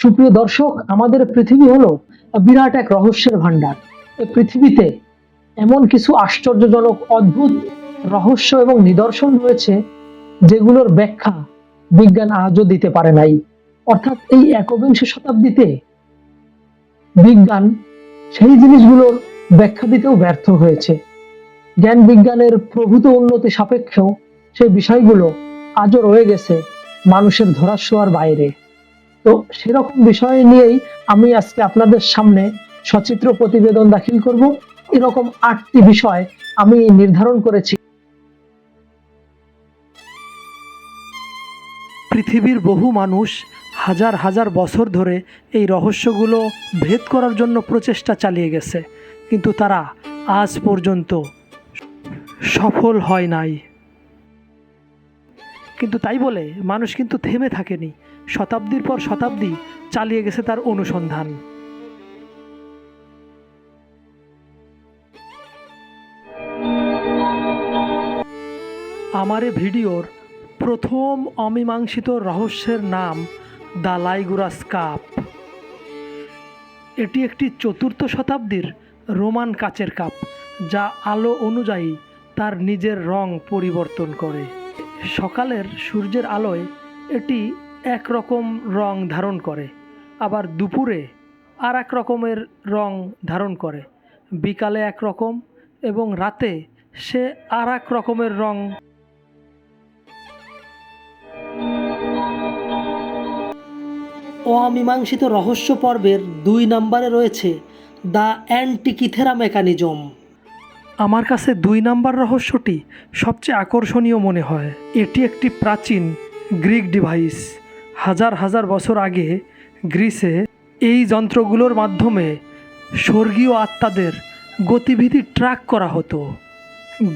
সুপ্রিয় দর্শক, আমাদের পৃথিবী হলো বিরাট এক রহস্যের ভান্ডার এই পৃথিবীতে এমন কিছু আশ্চর্যজনক, অদ্ভুত রহস্য এবং নিদর্শন রয়েছে যেগুলোর ব্যাখ্যা বিজ্ঞান আজও দিতে পারে নাই। অর্থাৎ এই একবিংশ শতাব্দীতে বিজ্ঞান সেই জিনিসগুলোর ব্যাখ্যা দিতেও ব্যর্থ হয়েছে। জ্ঞান বিজ্ঞানের প্রভূত উন্নতি সাপেক্ষেও সেই বিষয়গুলো আজও রয়ে গেছে মানুষের ধরাছোঁয়ার বাইরে। তো সেরকম বিষয় নিয়েই আমি আজকে আপনাদের সামনে সচিত্র প্রতিবেদন দাখিল করব। এরকম আটটি বিষয় আমি নির্ধারণ করেছি। পৃথিবীর বহু মানুষ হাজার হাজার বছর ধরে এই রহস্যগুলো ভেদ করার জন্য প্রচেষ্টা চালিয়ে গেছে, কিন্তু তারা আজ পর্যন্ত সফল হয় নাই। কিন্তু তাই বলে মানুষ কিন্তু থেমে থাকেনি। শতাব্দীর পর শতাব্দী চালিয়ে গেছে তার অনুসন্ধান। আমার ভিডিওর প্রথম অমীমাংসিত রহস্যের নাম দ্য লাইগুরাস কাপ এটি একটি চতুর্থ শতাব্দীর রোমান কাচের কাপ, যা আলো অনুযায়ী তার নিজের রং পরিবর্তন করে। সকালের সূর্যের আলোয় এটি এক রকম রং ধারণ করে, আবার দুপুরে আর এক রকমের রং ধারণ করে। বিকালে এক রকম এবং রাতে সে আর এক রকমের রং অমীমাংসিত রহস্য পর্বের দুই নম্বরে রয়েছে দ্য অ্যান্টিকিথেরা মেকানিজম। আমার কাছে দুই নাম্বার রহস্যটি সবচেয়ে আকর্ষণীয় মনে হয়। এটি একটি প্রাচীন গ্রিক ডিভাইস। হাজার হাজার বছর আগে গ্রিসে এই যন্ত্রগুলোর মাধ্যমে স্বর্গীয় আত্মাদের গতিবিধি ট্র্যাক করা হতো।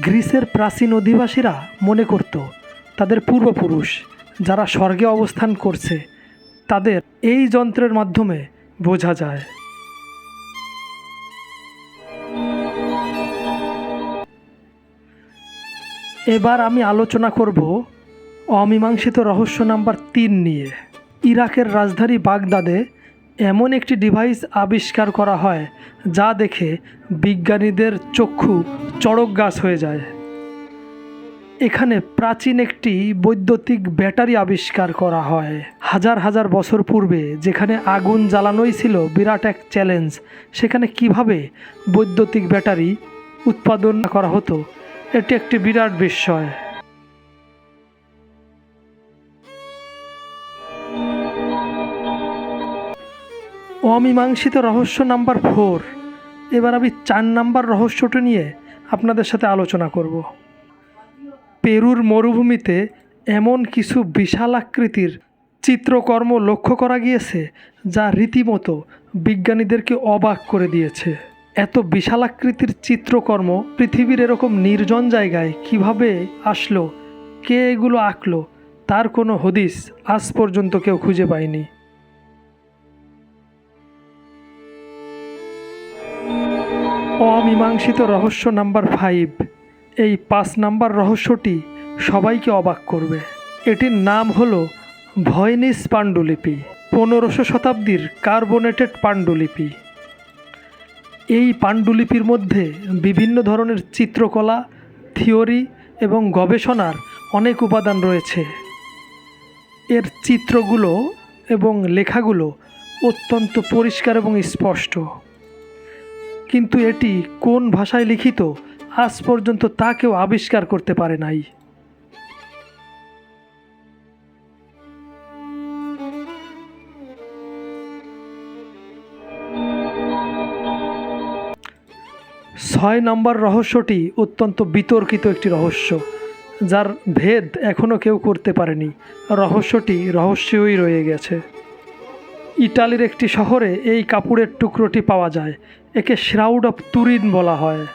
গ্রিসের প্রাচীন অধিবাসীরা মনে করত, তাদের পূর্বপুরুষ যারা স্বর্গে অবস্থান করছে, তাদের এই যন্ত্রের মাধ্যমে বোঝা যায়। এবার আমি আলোচনা করব অমীমাংসিত রহস্য নাম্বার তিন নিয়ে। ইরাকের রাজধানী বাগদাদে এমন একটি ডিভাইস আবিষ্কার করা হয়, যা দেখে বিজ্ঞানীদের চক্ষু চড়ক গাছ হয়ে যায়। এখানে প্রাচীন একটি বৈদ্যুতিক ব্যাটারি আবিষ্কার করা হয়। হাজার হাজার বছর পূর্বে যেখানে আগুন জ্বালানোই ছিল বিরাট এক চ্যালেঞ্জ, সেখানে কীভাবে বৈদ্যুতিক ব্যাটারি উৎপাদন করা হতো এটি একটি বিরাট বিস্ময়। অমীমাংসিত রহস্য নাম্বার ফোর। এবার আমি চার নাম্বার রহস্যটি নিয়ে আপনাদের সাথে আলোচনা করব। পেরুর মরুভূমিতে এমন কিছু বিশাল আকৃতির চিত্রকর্ম লক্ষ্য করা গিয়েছে, যা রীতিমতো বিজ্ঞানীদেরকে অবাক করে দিয়েছে। এত বিশাল আকৃতির চিত্রকর্ম পৃথিবীর এরকম নির্জন জায়গায় কীভাবে আসলো? কে এগুলো আঁকলো? তার কোনো হদিস আজ পর্যন্ত কেউ খুঁজে পায়নি। অমীমাংসিত রহস্য নাম্বার ফাইভ। এই পাঁচ নাম্বার রহস্যটি সবাইকে অবাক করবে। এটির নাম হল ভয়নিস পাণ্ডুলিপি, পনেরোশো শতাব্দীর কার্বোনেটেড পাণ্ডুলিপি। এই পাণ্ডুলিপির মধ্যে বিভিন্ন ধরনের চিত্রকলা, থিওরি এবং গবেষণার অনেক উপাদান রয়েছে। এর চিত্রগুলো এবং লেখাগুলো অত্যন্ত পরিষ্কার এবং স্পষ্ট। কিন্তু এটি কোন ভাষায় লিখিত, আজ পর্যন্ত তা কেউ আবিষ্কার করতে পারে নাই। ছয় নম্বর রহস্যটি অত্যন্ত বিতর্কিত একটি রহস্য, যার ভেদ এখনও কেউ করতে পারেনি। রহস্যটি রহস্যই রয়ে গেছে। ইটালির একটি শহরে এই কাপড়ের টুকরোটি পাওয়া যায়, একে শ্রাউড অফ তুরিন বলা হয়।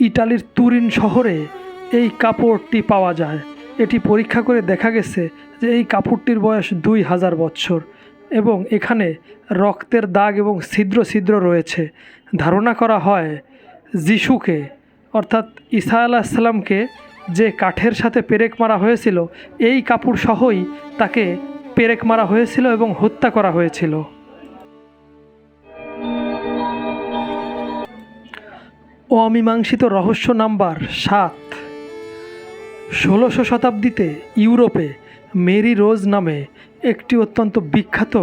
ইটালির তুরিন শহরে এই কাপড়টি পাওয়া যায়। এটি পরীক্ষা করে দেখা গেছে যে এই কাপড়টির বয়স দুই হাজার বৎসর এবং এখানে রক্তের দাগ এবং ছিদ্র ছিদ্র রয়েছে। ধারণা করা হয় যিশুকে, অর্থাৎ ঈসা আলাহিসাল্লামকে যে কাঠের সাথে পেরেক মারা হয়েছিল, এই কাপড় সহই তাকে পেরেক মারা হয়েছিল এবং হত্যা করা হয়েছিল। অমীমাংসিত রহস্য নাম্বার সাত। ষোলোশো শতাব্দীতে ইউরোপে মেরি রোজ নামে একটি অত্যন্ত বিখ্যাত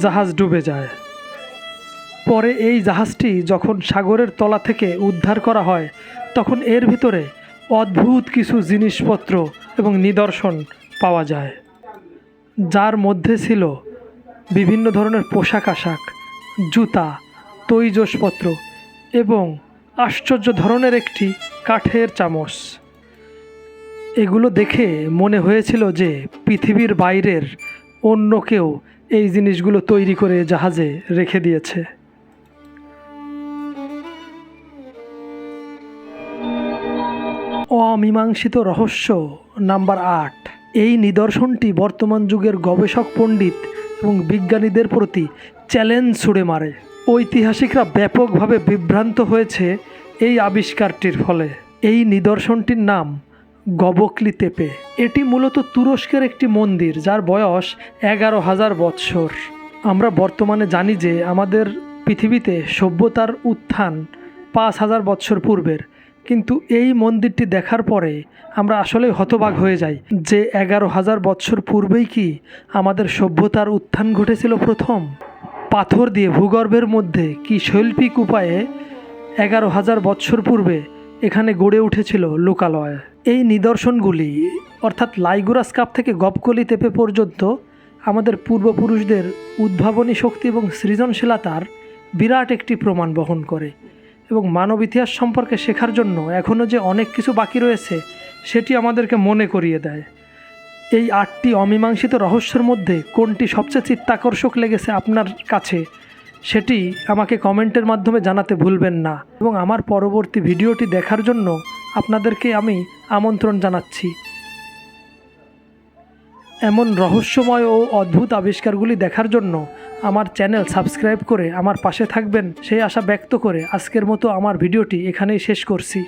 জাহাজ ডুবে যায়। পরে এই জাহাজটি যখন সাগরের তলা থেকে উদ্ধার করা হয়, তখন এর ভিতরে অদ্ভুত কিছু জিনিসপত্র এবং নিদর্শন পাওয়া যায়। যার মধ্যে ছিল বিভিন্ন ধরনের পোশাক আশাক, জুতা, তৈজসপত্র এবং আশ্চর্য ধরনের একটি কাঠের চামচ। এগুলো দেখে মনে হয়েছিল যে পৃথিবীর বাইরের অন্য কেউ এই জিনিসগুলো তৈরি করে জাহাজে রেখে দিয়েছে। অমীমাংসিত রহস্য নাম্বার আট। এই নিদর্শনটি বর্তমান যুগের গবেষক পণ্ডিত এবং বিজ্ঞানীদের প্রতি চ্যালেঞ্জ ছুড়ে মারে। ঐতিহাসিকরা ব্যাপকভাবে বিভ্রান্ত হয়েছে এই আবিষ্কারটির ফলে। এই নিদর্শনটির নাম গবকলি তেপে। এটি মূলত তুরস্কের একটি মন্দির, যার বয়স এগারো হাজার বৎসর। আমরা বর্তমানে জানি যে আমাদের পৃথিবীতে সভ্যতার উত্থান পাঁচ হাজার বৎসর পূর্বের। কিন্তু এই মন্দিরটি দেখার পরে আমরা আসলে হতবাক হয়ে যাই যে এগারো হাজার বৎসর পূর্বেই কি আমাদের সভ্যতার উত্থান ঘটেছিল প্রথম? পাথর দিয়ে ভূগর্ভের মধ্যে কি শৈল্পিক উপায়ে এগারো হাজার বৎসর পূর্বে এখানে গড়ে উঠেছিল লোকালয়? এই নিদর্শনগুলি, অর্থাৎ লাইগুরাস কাপ থেকে গপকলি তেপে পর্যন্ত আমাদের পূর্বপুরুষদের উদ্ভাবনী শক্তি এবং সৃজনশীলতার বিরাট একটি প্রমাণ বহন করে এবং মানব ইতিহাস সম্পর্কে শেখার জন্য এখনও যে অনেক কিছু বাকি রয়েছে, সেটি আমাদেরকে মনে করিয়ে দেয়। এই আটটি অমীমাংসিত রহস্যের মধ্যে কোনটি সবচেয়ে চিত্তাকর্ষক লেগেছে আপনার কাছে? সেটি আমাকে কমেন্টের মাধ্যমে জানাতে ভুলবেন না এবং আমার পরবর্তী ভিডিওটি দেখার জন্য আপনাদেরকে আমি আমন্ত্রণ জানাচ্ছি। এমন রহস্যময় ও অদ্ভুত আবিষ্কারগুলি দেখার জন্য আমার চ্যানেল সাবস্ক্রাইব করে আমার পাশে থাকবেন। সেই আশা ব্যক্ত করে আজকের মতো আমার ভিডিওটি এখানেই শেষ করছি।